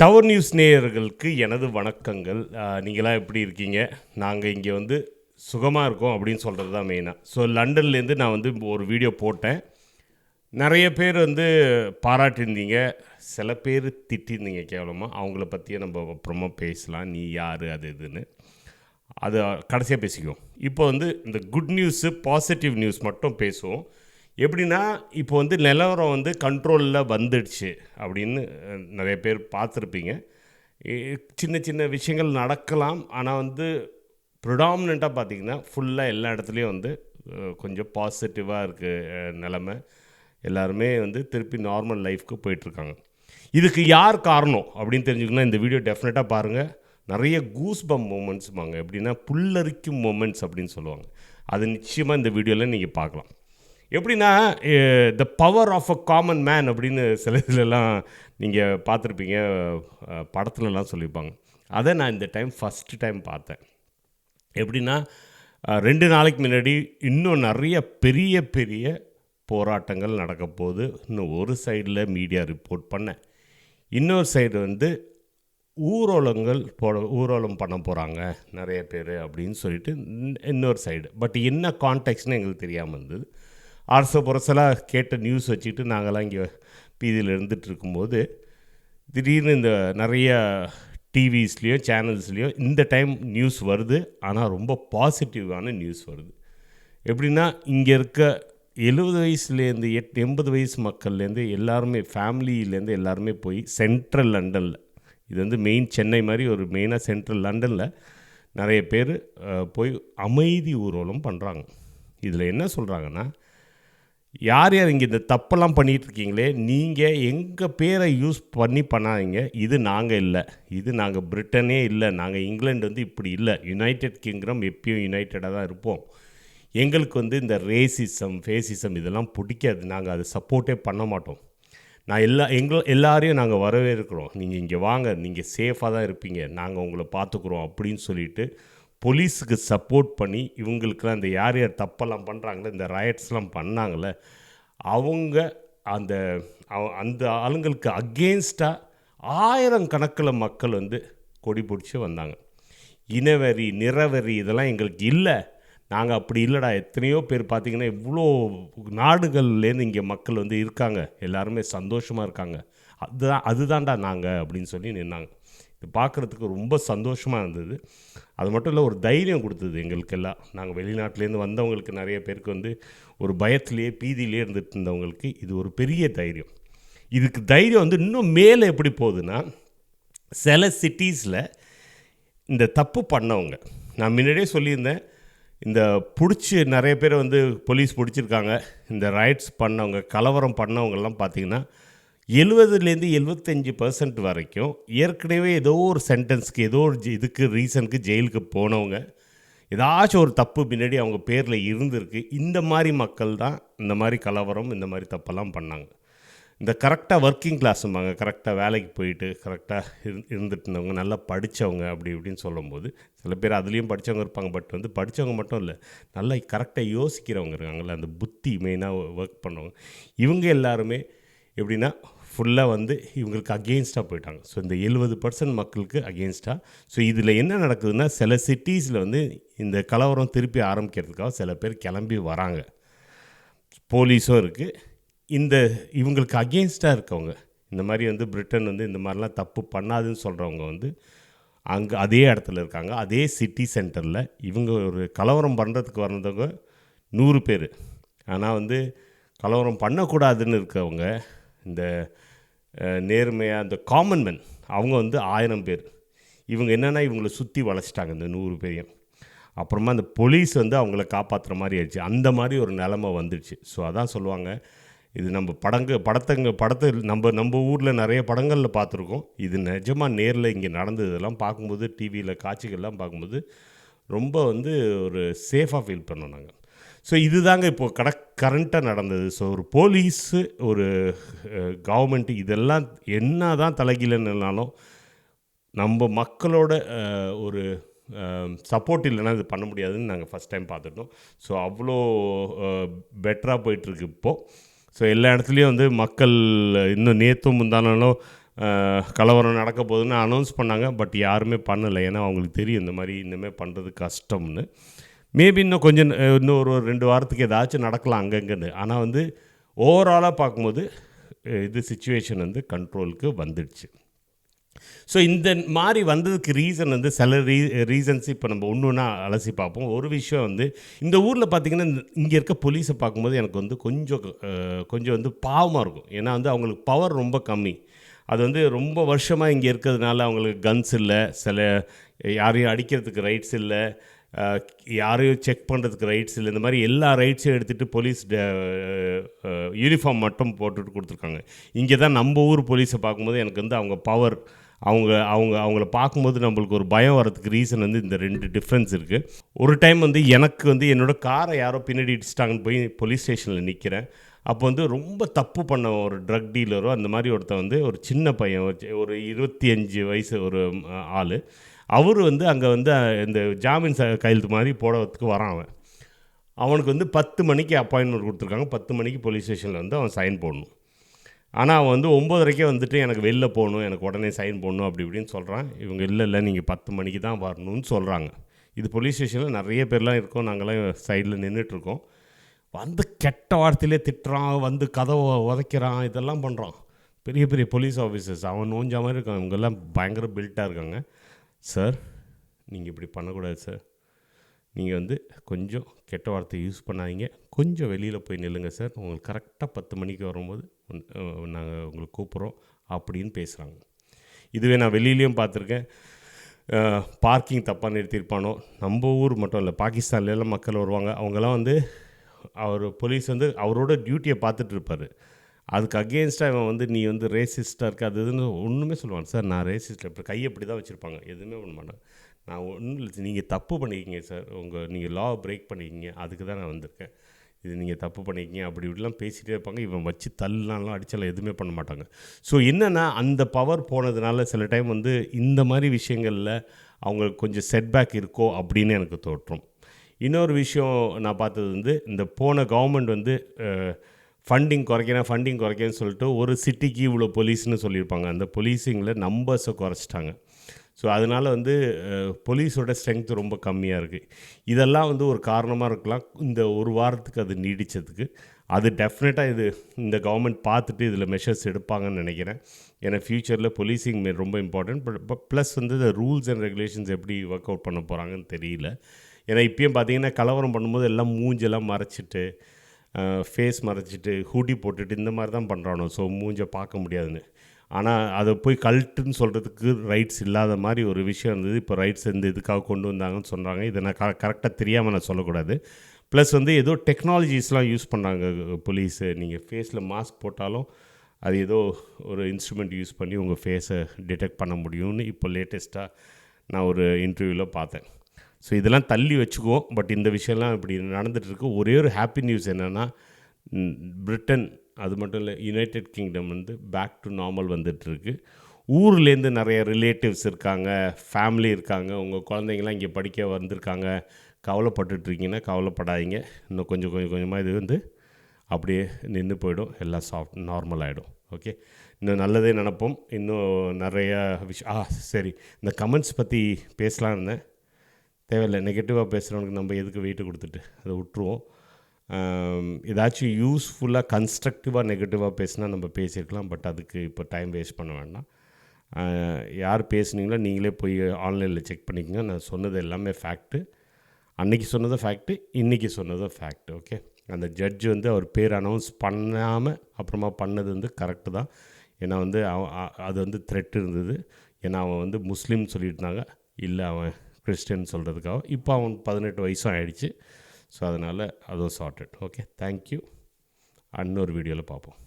Tower news நேயர்களுக்கு எனது வணக்கங்கள். நீங்களாம் எப்படி இருக்கீங்க? நாங்கள் இங்கே வந்து சுகமாக இருக்கோம் அப்படின்னு சொல்கிறது தான் மெயினாக ஸோ லண்டன்லேருந்து நான் வந்து ஒரு வீடியோ போட்டேன். நிறைய பேர் வந்து பாராட்டியிருந்தீங்க. சில பேர் திட்டிருந்தீங்க கேவலமாக அவங்கள பற்றியே நம்ம அப்புறமா பேசலாம். நீ யார் அது இதுன்னு. அது கடைசியாக பேசிக்குவோம். இப்போ வந்து இந்த குட் நியூஸு பாசிட்டிவ் நியூஸ் மட்டும் பேசுவோம். எப்படின்னா இப்போ வந்து நிலவரம் வந்து கண்ட்ரோலில் வந்துடுச்சு அப்படின்னு நிறைய பேர் பார்த்துருப்பீங்க. சின்ன சின்ன விஷயங்கள் நடக்கலாம். ஆனால் வந்து ப்ரிடாமினண்ட்டாக பார்த்தீங்கன்னா ஃபுல்லாக எல்லா இடத்துலையும் வந்து கொஞ்சம் பாசிட்டிவாக இருக்குது நிலமை. எல்லாருமே வந்து திருப்பி நார்மல் லைஃப்க்கு போயிட்டுருக்காங்க. இதுக்கு யார் காரணம் அப்படின்னு தெரிஞ்சுக்கணும்னா இந்த வீடியோ டெஃபினட்டாக பாருங்கள் நிறைய கூஸ் பம் மூமெண்ட்ஸ்பாங்க எப்படின்னா புல்லரிக்கும் மூமெண்ட்ஸ் அப்படின்னு சொல்லுவாங்க. அது நிச்சயமாக இந்த வீடியோவில் நீங்கள் பார்க்கலாம். எப்படின்னா the power of a common man அப்படின்னு சில இதுலலாம் நீங்கள் பார்த்துருப்பீங்க. படத்துலலாம் சொல்லியிருப்பாங்க. அதை நான் இந்த டைம் ஃபஸ்ட்டு டைம் பார்த்தேன். எப்படின்னா ரெண்டு நாளைக்கு முன்னாடி இன்னும் நிறைய பெரிய பெரிய போராட்டங்கள் நடக்க போகுது. இன்னும் ஒரு சைடில் மீடியா ரிப்போர்ட் பண்ணேன். இன்னொரு சைடு வந்து ஊரோலங்கள் போட ஊரோலம் பண்ண போகிறாங்க நிறைய பேர் அப்படின்னு சொல்லிட்டு இன்னொரு சைடு பட் என்ன கான்டெக்ட்னு எங்களுக்கு தெரியாமல் இருந்தது. அரச புரசலாக கேட்ட நியூஸ் வச்சுக்கிட்டு நாங்களாம் இங்கே பீதியில் இருந்துகிட்டு இருக்கும்போது திடீர்னு இந்த நிறைய டிவிஸ்லேயும் சேனல்ஸ்லேயும் இந்த டைம் நியூஸ் வருது. ஆனால் ரொம்ப பாசிட்டிவான நியூஸ் வருது. எப்படின்னா இங்கே இருக்க எழுபது வயசுலேருந்து எட் எண்பது வயசு மக்கள்லேருந்து எல்லாருமே ஃபேமிலியிலேருந்து எல்லாருமே போய் சென்ட்ரல் லண்டனில் இது வந்து மெயின் சென்னை மாதிரி ஒரு மெயினாக சென்ட்ரல் லண்டனில் நிறைய பேர் போய் அமைதி ஊர்வலம் பண்ணுறாங்க இதில் என்ன சொல்கிறாங்கன்னா யார் யார் இங்கே இந்த தப்பெல்லாம் பண்ணிகிட்டு இருக்கீங்களே நீங்கள் எங்கள் பேரை யூஸ் பண்ணி பண்ணாதீங்க. இது நாங்கள் இல்லை. இது நாங்கள் பிரிட்டனே இல்லை. நாங்கள் இங்கிலாந்து வந்து இப்படி இல்லை. யுனைடெட் கிங்டம் எப்பயும் யுனைட்டடாக தான் இருப்போம். எங்களுக்கு வந்து இந்த ரேசிசம் ஃபேசிசம் இதெல்லாம் பிடிக்காது. நாங்கள் அதை சப்போர்ட்டே பண்ண மாட்டோம். நான் எல்லா எங்கள் எல்லாரையும் நாங்கள் வரவேற்கிறோம். நீங்கள் இங்கே வாங்க. நீங்கள் சேஃபாக தான் இருப்பீங்க. நாங்கள் உங்களை பார்த்துக்குறோம் அப்படின்னு சொல்லிட்டு போலீஸுக்கு சப்போர்ட் பண்ணி இவங்களுக்குலாம் இந்த யார் யார் தப்பெல்லாம் பண்ணுறாங்களே இந்த ரயட்ஸ்லாம் பண்ணாங்களே அவங்க அந்த அந்த ஆளுங்களுக்கு அகேன்ஸ்டாக ஆயிரம் கணக்கில் மக்கள் வந்து கொடி பிடிச்சி வந்தாங்க. இனவெறி நிறவெறி இதெல்லாம் எங்களுக்கு இல்லை. நாங்கள் அப்படி இல்லைடா. எத்தனையோ பேர் பார்த்தீங்கன்னா இவ்வளோ நாடுகள்லேருந்து இங்கே மக்கள் வந்து இருக்காங்க. எல்லாருமே சந்தோஷமாக இருக்காங்க. அதுதான் அதுதான்டா நாங்கள் அப்படின்னு சொல்லி நின்னாங்க. இது பார்க்குறதுக்கு ரொம்ப சந்தோஷமாக இருந்தது. அது மட்டும் இல்லை ஒரு தைரியம் கொடுத்தது எங்களுக்கெல்லாம். நாங்கள் வெளிநாட்டிலேருந்து வந்தவங்களுக்கு நிறைய பேருக்கு வந்து ஒரு பயத்திலேயே பீதியிலே இருந்துட்டு இருந்தவங்களுக்கு இது ஒரு பெரிய தைரியம். இதுக்கு தைரியம் வந்து இன்னும் மேலே எப்படி போகுதுன்னா சில சிட்டிஸில் இந்த தப்பு பண்ணவங்க. நான் முன்னாடியே சொல்லியிருந்தேன் இந்த பிடிச்சி நிறைய பேர் வந்து போலீஸ் பிடிச்சிருக்காங்க. இந்த ரைட்ஸ் பண்ணவங்க கலவரம் பண்ணவங்கெல்லாம் பார்த்திங்கன்னா எழுபதுலேருந்து எழுபத்தஞ்சி பர்சன்ட் வரைக்கும் ஏற்கனவே ஏதோ ஒரு சென்டென்ஸ்க்கு ஏதோ ஒரு இதுக்கு ரீசனுக்கு ஜெயிலுக்கு போனவங்க ஏதாச்சும் ஒரு தப்பு பின்னாடி அவங்க பேரில் இருந்திருக்கு. இந்த மாதிரி மக்கள் தான் இந்த மாதிரி கலவரம் இந்த மாதிரி தப்பெல்லாம் பண்ணாங்க. இந்த கரெக்டாக ஒர்க்கிங் கிளாஸும்பாங்க கரெக்டாக வேலைக்கு போயிட்டு கரெக்டாக இரு இருந்துட்டு இருந்தவங்க நல்லா படித்தவங்க அப்படி இப்படின்னு சொல்லும்போது சில பேர் அதுலேயும் படித்தவங்க இருப்பாங்க. பட் வந்து படித்தவங்க மட்டும் இல்லை நல்லா கரெக்டாக யோசிக்கிறவங்க இருக்காங்கல்ல அந்த புத்தி மெயினாக ஒர்க் பண்ணவங்க. இவங்க எல்லாருமே எப்படின்னா ஃபுல்லாக வந்து இவங்களுக்கு அகெயின்ஸ்டாக போயிட்டாங்க. ஸோ இந்த எழுபது பர்சன்ட் மக்களுக்கு அகெயின்ஸ்டாக ஸோ இதில் என்ன நடக்குதுன்னா சில சிட்டிஸில் வந்து இந்த கலவரம் திருப்பி ஆரம்பிக்கிறதுக்காக சில பேர் கிளம்பி வராங்க. போலீஸும் இருக்குது இந்த இவங்களுக்கு அகெயின்ஸ்டாக இருக்கவங்க இந்த மாதிரி வந்து பிரிட்டன் வந்து இந்த மாதிரிலாம் தப்பு பண்ணாதுன்னு சொல்கிறவங்க வந்து அங்கே அதே இடத்துல இருக்காங்க. அதே சிட்டி சென்டரில் இவங்க ஒரு கலவரம் பண்ணுறதுக்கு வந்தவங்க நூறு பேர். ஆனால் வந்து கலவரம் பண்ணக்கூடாதுன்னு இருக்கவங்க இந்த நேர்மையாக இந்த காமன் மென் அவங்க வந்து ஆயிரம் பேர். இவங்க என்னென்னா இவங்களை சுற்றி வளைச்சிட்டாங்க இந்த நூறு பேரையும். அப்புறமா அந்த போலீஸ் வந்து அவங்கள காப்பாற்றுற மாதிரி ஆயிடுச்சு. அந்த மாதிரி ஒரு நிலமை வந்துடுச்சு. ஸோ அதான் சொல்லுவாங்க இது நம்ம படங்க படத்தங்க படத்தை நம்ம நம்ம ஊரில் நிறைய படங்களில் பார்த்துருக்கோம். இது நிஜமாக நேரில் இங்கே நடந்ததெல்லாம் பார்க்கும்போது டிவியில் காட்சிகள்லாம் பார்க்கும்போது ரொம்ப வந்து ஒரு சேஃபாக ஃபீல் பண்ணோம் நாங்கள் ஸோ இதுதாங்க இப்போ கட கரண்ட்டாக நடந்தது. ஸோ ஒரு போலீஸு ஒரு கவர்மெண்ட்டு இதெல்லாம் என்ன தான் தலைகீழன்னாலும் நம்ம மக்களோட ஒரு சப்போர்ட் இல்லைன்னா இது பண்ண முடியாதுன்னு நாங்கள் ஃபஸ்ட் டைம் பார்த்துட்டோம். ஸோ அவ்வளோ பெட்டராக போயிட்டுருக்கு இப்போது ஸோ எல்லா இடத்துலையும் வந்து மக்கள் இன்னும் நேற்றும் முந்தானாலும் கலவரம் நடக்க போகுதுன்னு அனௌன்ஸ் பண்ணாங்க. பட் யாருமே பண்ணலை. ஏன்னா அவங்களுக்கு தெரியும் இந்த மாதிரி இன்னுமே பண்ணுறது கஷ்டம்னு. மேபி இன்னும் கொஞ்சம் இன்னும் ஒரு ஒரு ரெண்டு வாரத்துக்கு ஏதாச்சும் நடக்கலாம் அங்கங்கன்னு ஆனால் வந்து ஓவராலாக பார்க்கும்போது இது சுச்சுவேஷன் வந்து கண்ட்ரோலுக்கு வந்துடுச்சு. ஸோ இந்த மாதிரி வந்ததுக்கு ரீசன் வந்து சில ரீ ரீசன்ஸ் இப்போ நம்ம ஒன்று ஒன்றா அலசி பார்ப்போம். ஒரு விஷயம் வந்து இந்த ஊரில் பார்த்தீங்கன்னா இங்கே இருக்க போலீஸை பார்க்கும்போது எனக்கு வந்து கொஞ்சம் கொஞ்சம் வந்து பாவமாக இருக்கும். ஏன்னா வந்து அவங்களுக்கு பவர் ரொம்ப கம்மி. அது வந்து ரொம்ப வருஷமாக இங்கே இருக்கிறதுனால அவங்களுக்கு கன்ஸ் இல்லை. சில யாரையும் அடிக்கிறதுக்கு ரைட்ஸ் இல்லை. யாரையும் செக் பண்ணுறதுக்கு ரைட்ஸ் இல்லை. இந்த மாதிரி எல்லா ரைட்ஸையும் எடுத்துகிட்டு போலீஸ் யூனிஃபார்ம் மட்டும் போட்டுட்டு கொடுத்துருக்காங்க. இங்கே தான் நம்ம ஊர் போலீஸை பார்க்கும்போது எனக்கு வந்து அவங்க பவர் அவங்க அவங்க அவங்கள பார்க்கும்போது நம்மளுக்கு ஒரு பயம் வரதுக்கு ரீசன் வந்து இந்த ரெண்டு டிஃப்ரென்ஸ் இருக்குது ஒரு டைம் வந்து எனக்கு வந்து என்னோடய காரை யாரோ பின்னாடி இடிச்சிட்டாங்கன்னு போய் போலீஸ் ஸ்டேஷனில் நிற்கிறேன் அப்போ வந்து ரொம்ப தப்பு பண்ண ஒரு ட்ரக் டீலரோ அந்த மாதிரி ஒருத்தன் வந்து ஒரு சின்ன பையன் ஒரு ஒரு இருபத்தி அஞ்சு வயசு ஒரு ஆள். அவர் வந்து அங்கே வந்து இந்த ஜாமீன் கையெழுத்து மாதிரி போடுறதுக்கு வரான் அவன். அவனுக்கு வந்து பத்து மணிக்கு அப்பாயின்மெண்ட் கொடுத்துருக்காங்க. பத்து மணிக்கு போலீஸ் ஸ்டேஷனில் வந்து அவன் சைன் போடணும். ஆனால் அவன் வந்து ஒம்போதரைக்கே வந்துட்டு எனக்கு வெளில போகணும். எனக்கு உடனே சைன் போடணும் அப்படி இப்படின்னு சொல்கிறான் இவங்க இல்லை இல்லை நீங்கள் பத்து மணிக்கு தான் வரணும்னு சொல்கிறாங்க இது போலீஸ் ஸ்டேஷனில் நிறைய பேர்லாம் இருக்கோம். நாங்களாம் சைடில் நின்றுட்டுருக்கோம் வந்து கெட்ட வார்த்தையிலே திட்டுறான் வந்து கதவை உதைக்கிறான் இதெல்லாம் பண்ணுறான் பெரிய பெரிய போலீஸ் ஆஃபீஸர்ஸ். அவன் நோஞ்ச மாதிரி இருக்கான். இவங்கெல்லாம் பயங்கர பில்ட்டாக இருக்காங்க. சார் நீங்கள் இப்படி பண்ணக்கூடாது சார் நீங்கள் வந்து கொஞ்சம் கெட்ட வார்த்தை யூஸ் பண்ணாதீங்க. கொஞ்சம் வெளியில் போய் நில்லுங்க சார் உங்களுக்கு கரெக்டாக பத்து மணிக்கு வரும்போது நாங்கள் உங்களுக்கு கூப்பிட்றோம் அப்படின்னு பேசுகிறாங்க இதுவே நான் வெளியிலையும் பார்த்துருக்கேன். பார்க்கிங் தப்பாக நிறுத்தியிருப்பானோ? நம்ம ஊர் மட்டும் இல்லை பாகிஸ்தான்லாம் மக்கள் வருவாங்க. அவங்கெல்லாம் வந்து அவர் போலீஸ் வந்து அவரோட டியூட்டியை பார்த்துட்டு இருப்பார். அதுக்கு அகேன்ஸ்டாக இவன் வந்து நீ வந்து ரேசிஸ்ட்டாக இருக்க அது இதுன்னு ஒன்றுமே சொல்லுவான். சார் நான் ரேசிஸ்ட் இப்போ கையை இப்படி தான் வச்சுருப்பாங்க. எதுவுமே பண்ண மாட்டேன். நான் ஒன்றும் இல்லை நீங்கள் தப்பு பண்ணிக்கிங்க சார். உங்கள் நீங்கள் லா பிரேக் பண்ணிக்கிங்க. அதுக்கு தான் நான் வந்திருக்கேன். இது நீங்கள் தப்பு பண்ணிக்கிங்க. அப்படி இப்படிலாம் பேசிகிட்டே இருப்பாங்க. இவன் வச்சு தள்ளலாம் அடிச்சாலும் எதுவுமே பண்ண மாட்டாங்க. ஸோ என்னென்னா அந்த பவர் போனதுனால சில டைம் வந்து இந்த மாதிரி விஷயங்களில் அவங்களுக்கு கொஞ்சம் செட்பேக் இருக்கோ அப்படின்னு எனக்கு தோற்றும். இன்னொரு விஷயம் நான் பார்த்தது வந்து இந்த போன கவர்மெண்ட் வந்து ஃபண்டிங் குறைக்கிறேன் ஃபண்டிங் குறைக்கிறேன்னு சொல்லிட்டு ஒரு சிட்டிக்கு இவ்வளோ போலீஸ்னு சொல்லியிருப்பாங்க. அந்த போலீஸிங்கில் நம்பர்ஸை குறைச்சிட்டாங்க. ஸோ அதனால் வந்து போலீஸோட ஸ்ட்ரென்த் ரொம்ப கம்மியாக இருக்குது இதெல்லாம் வந்து ஒரு காரணமாக இருக்கலாம். இந்த ஒரு வாரத்துக்கு அது நீடித்ததுக்கு அது டெஃபினட்டாக இது இந்த கவர்மெண்ட் பார்த்துட்டு இதில் மெஷர்ஸ் எடுப்பாங்கன்னு நினைக்கிறேன். ஏன்னா ஃப்யூச்சரில் போலீஸிங் ரொம்ப இம்பார்ட்டன்ட் பட் ப்ளஸ் வந்து இந்த ரூல்ஸ் அண்ட் ரெகுலேஷன்ஸ் எப்படி ஒர்க் அவுட் பண்ண போகிறாங்கன்னு தெரியல. ஏன்னா இப்பயும் பார்த்தீங்கன்னா கலவரம் பண்ணும்போது எல்லாம் மூஞ்செல்லாம் மறைச்சிட்டு ஃபேஸ் மறைச்சிட்டு ஹூடி போட்டுட்டு இந்த மாதிரி தான் பண்ணுறானோ ஸோ மூஞ்சை பார்க்க முடியாதுன்னு. ஆனால் அதை போய் கல்ட்டுன்னு சொல்கிறதுக்கு ரைட்ஸ் இல்லாத மாதிரி ஒரு விஷயம் இருந்தது. இப்போ ரைட்ஸ் இந்த இதுக்காக கொண்டு வந்தாங்கன்னு சொல்கிறாங்க இதை நான் க கரெக்டாக தெரியாமல் நான் சொல்லக்கூடாது. ப்ளஸ் வந்து ஏதோ டெக்னாலஜிஸ்லாம் யூஸ் பண்ணாங்க போலீஸு நீங்கள் ஃபேஸில் மாஸ்க் போட்டாலும் அது ஏதோ ஒரு இன்ஸ்ட்ருமெண்ட் யூஸ் பண்ணி உங்கள் ஃபேஸை டிடெக்ட் பண்ண முடியும்னு இப்போ லேட்டஸ்ட்டாக நான் ஒரு இன்டர்வியூவில் பார்த்தேன். ஸோ இதெல்லாம் தள்ளி வச்சுக்குவோம் பட் இந்த விஷயம்லாம் இப்படி நடந்துகிட்ருக்கு ஒரே ஒரு ஹாப்பி நியூஸ் என்னென்னா பிரிட்டன் அது மட்டும் இல்லை யுனைடெட் கிங்டம் வந்து பேக் டு நார்மல் வந்துட்டுருக்கு. ஊர்லேருந்து நிறைய ரிலேட்டிவ்ஸ் இருக்காங்க ஃபேமிலி இருக்காங்க. உங்கள் குழந்தைங்களாம் இங்கே படிக்க வந்திருக்காங்க. கவலைப்பட்டுட்ருக்கீங்கன்னா கவலைப்படாதீங்க. இன்னும் கொஞ்சம் கொஞ்சம் கொஞ்சமாக இது வந்து அப்படியே நின்று போயிடும். எல்லாம் சாஃப்ட் நார்மல் ஆகிடும் ஓகே இன்னும் நல்லதே நினப்போம். இன்னும் நிறையா விஷயம் ஆ சரி. இந்த கமெண்ட்ஸ் பற்றி பேசலாம் இருந்தேன். தேவையில்லை. நெகட்டிவாக பேசுகிறவனுக்கு நம்ம எதுக்கு வெயிட்டு கொடுத்துட்டு? அதை விட்டுருவோம். ஏதாச்சும் யூஸ்ஃபுல்லாக கன்ஸ்ட்ரக்டிவாக நெகட்டிவாக பேசினா நம்ம பேசியிருக்கலாம். பட் அதுக்கு இப்போ டைம் வேஸ்ட் பண்ண வேண்டாம். யார் பேசுனீங்களோ நீங்களே போய் ஆன்லைனில் செக் பண்ணிக்கோங்க. நான் சொன்னது எல்லாமே ஃபேக்ட்டு அன்றைக்கி சொன்னதும் ஃபேக்ட்டு இன்றைக்கி சொன்னதும் ஃபேக்ட் ஓகே அந்த ஜட்ஜ் வந்து அவர் பேர் அனௌன்ஸ் பண்ணாமல் அப்புறமா பண்ணது வந்து கரெக்டு தான். ஏன்னா வந்து அவன் அது வந்து த்ரெட் இருந்தது. ஏன்னா அவன் வந்து முஸ்லீம் சொல்லியிருந்தாங்க இல்லை அவன் கிறிஸ்டியன் சொல்கிறதுக்காக இப்போ அவன் பதினெட்டு வயசும் ஆயிடுச்சு. ஸோ அதனால் அதுவும் சார்ட்டட் ஓகே தேங்க்யூ இன்னொரு வீடியோவில் பார்ப்போம்.